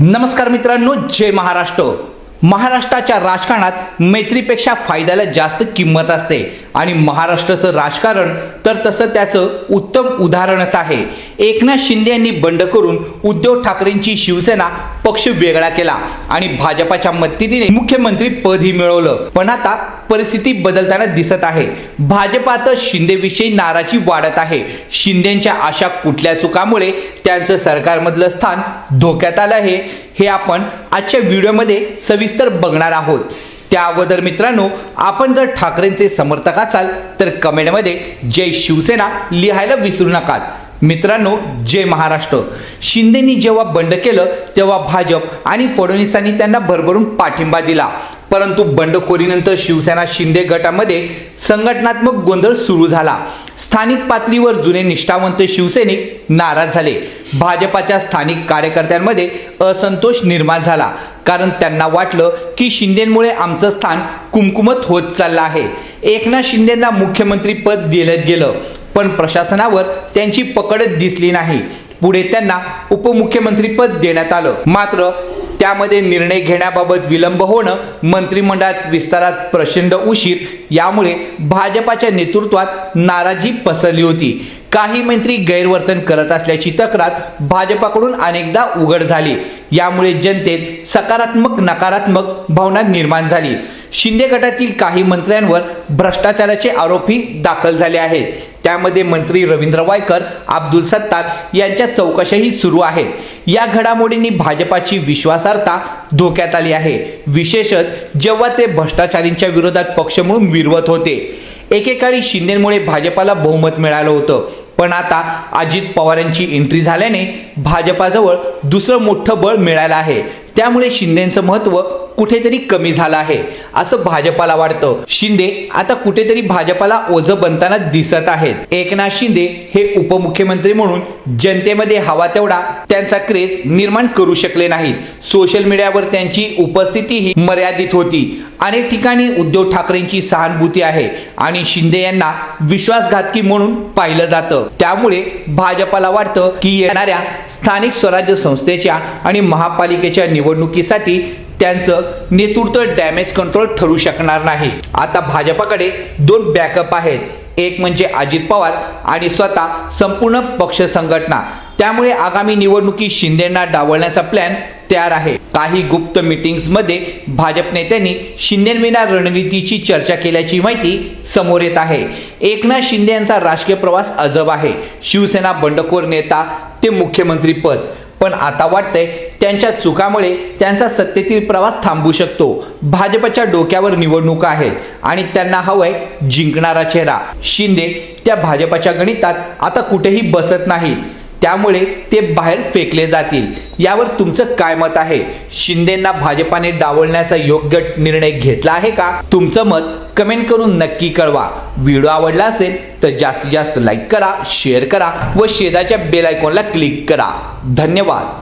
नमस्कार मित्रांनो जय महाराष्ट्र. महाराष्ट्राच्या राजकारणात मैत्रीपेक्षा फायद्याला जास्त किंमत असते आणि महाराष्ट्राचं राजकारण तर तसं त्याचं उत्तम उदाहरणच आहे. एकनाथ शिंदे यांनी बंड करून उद्धव ठाकरेंची शिवसेना पक्ष वेगळा केला आणि भाजपाच्या मदतीने मुख्यमंत्री पदही मिळवलं. पण आता परिस्थिती बदलताना दिसत आहे. भाजपात शिंदेविषयी नाराजी वाढत आहे. शिंदेच्या अशा कुठल्या चुकामुळे त्यांचं सरकारमधलं स्थान धोक्यात आलं आहे हे आपण आजच्या व्हिडिओमध्ये सविस्तर बघणार आहोत. त्या अगोदर मित्रांनो आपण जर ठाकरेंचे समर्थक असाल तर कमेंटमध्ये जय शिवसेना लिहायला विसरू नका मित्रांनो जय महाराष्ट्र. शिंदेनी जेव्हा बंड केलं तेव्हा भाजप आणि फडणवीसांनी त्यांना भरभरून पाठिंबा दिला. परंतु बंडखोरीनंतर शिवसेना शिंदे गटामध्ये संघटनात्मक गोंधळ सुरू झाला. स्थानिक पातळीवर जुने निष्ठावंत शिवसैनिक नाराज झाले. भाजपाच्या स्थानिक कार्यकर्त्यांमध्ये असंतोष निर्माण झाला कारण त्यांना वाटलं की शिंदेमुळे आमचं स्थान कुमकुमत होत चाललं आहे. एकनाथ शिंदेंना मुख्यमंत्री पद दिलं गेलं. पण प्रशासनावर त्यांची पकडच दिसली नाही. पुढे त्यांना उपमुख्यमंत्रीपद देण्यात आलं. मात्र त्यामध्ये निर्णय घेण्याबाबत विलंब होणं मंत्रिमंडळात विस्तारात प्रचंड उशीर यामुळे भाजपाच्या नेतृत्वात नाराजी पसरली होती. काही मंत्री गैरवर्तन करत असल्याची तक्रार भाजपाकडून अनेकदा उघड झाली. यामुळे जनतेत सकारात्मक नकारात्मक भावना निर्माण झाली. शिंदे गटातील काही मंत्र्यांवर भ्रष्टाचाराचे आरोपही दाखल झाले आहेत. त्यामध्ये मंत्री रवींद्र वायकर अब्दुल सत्तार यांच्या चौकशाही सुरू आहेत. या घडामोडींनी भाजपाची विश्वासार्हता धोक्यात आली आहे. विशेषत जेव्हा ते भ्रष्टाचारींच्या विरोधात पक्ष म्हणून विरवत होते. एकेकाळी शिंदेमुळे भाजपाला बहुमत मिळालं होतं. पण आता अजित पवार यांची एंट्री झाल्याने भाजपाजवळ दुसरं मोठं बळ मिळालं आहे. त्यामुळे शिंदेचं महत्त्व कुठेतरी कमी झालं आहे असं भाजपाला वाटतं. शिंदे आता कुठेतरी भाजपाला ओझं बनताना दिसत आहेत. एकनाथ शिंदे हे उपमुख्यमंत्री म्हणून जनतेमध्ये हवा तेवढा त्यांचा क्रेज निर्माण करू शकले नाहीत. सोशल मीडियावर त्यांची उपस्थितीही मर्यादित होती. अनेक ठिकाणी उद्धव ठाकरेंची सहानुभूती आहे आणि शिंदे यांना विश्वासघातकी म्हणून पाहिलं जातं. त्यामुळे भाजपाला वाटतं की येणाऱ्या स्थानिक स्वराज्य संस्थेच्या आणि महापालिकेच्या निवडणुकीसाठी त्यांचं नेतृत्व डॅमेज कंट्रोल ठरू शकणार नाही. आता भाजपाकडे दोन बॅकअप आहेत. एक म्हणजे अजित पवार आणि स्वतः संपूर्ण पक्ष संघटना. त्यामुळे आगामी निवडणुकीत शिंदेना डावलण्याचा प्लॅन तयार आहे. काही गुप्त मीटिंग्समध्ये भाजप नेत्यांनी शिंदेविना रणनीतीची चर्चा केल्याची माहिती समोर येत आहे. एकनाथ शिंदे यांचा राजकीय प्रवास अजब आहे. शिवसेना बंडखोर नेता ते मुख्यमंत्री पद. पण आता वाटतंय त्यांच्या चुकामुळे त्यांचा सत्तेतील प्रवास थांबू शकतो. भाजपच्या डोक्यावर निवडणुका आहेत आणि त्यांना हवंय जिंकणारा चेहरा. शिंदे त्या भाजपच्या गणितात आता कुठेही बसत नाहीत. त्यामुळे ते बाहेर फेकले जातील. यावर तुमचं काय मत आहे? शिंदेना भाजपाने डावलण्याचा योग्य निर्णय घेतला आहे का? तुमचं मत कमेंट करून नक्की कळवा. व्हिडिओ आवडला असेल तर जास्तीत जास्त लाईक करा शेअर करा व शेजाच्या बेल आयकॉनला क्लिक करा. धन्यवाद.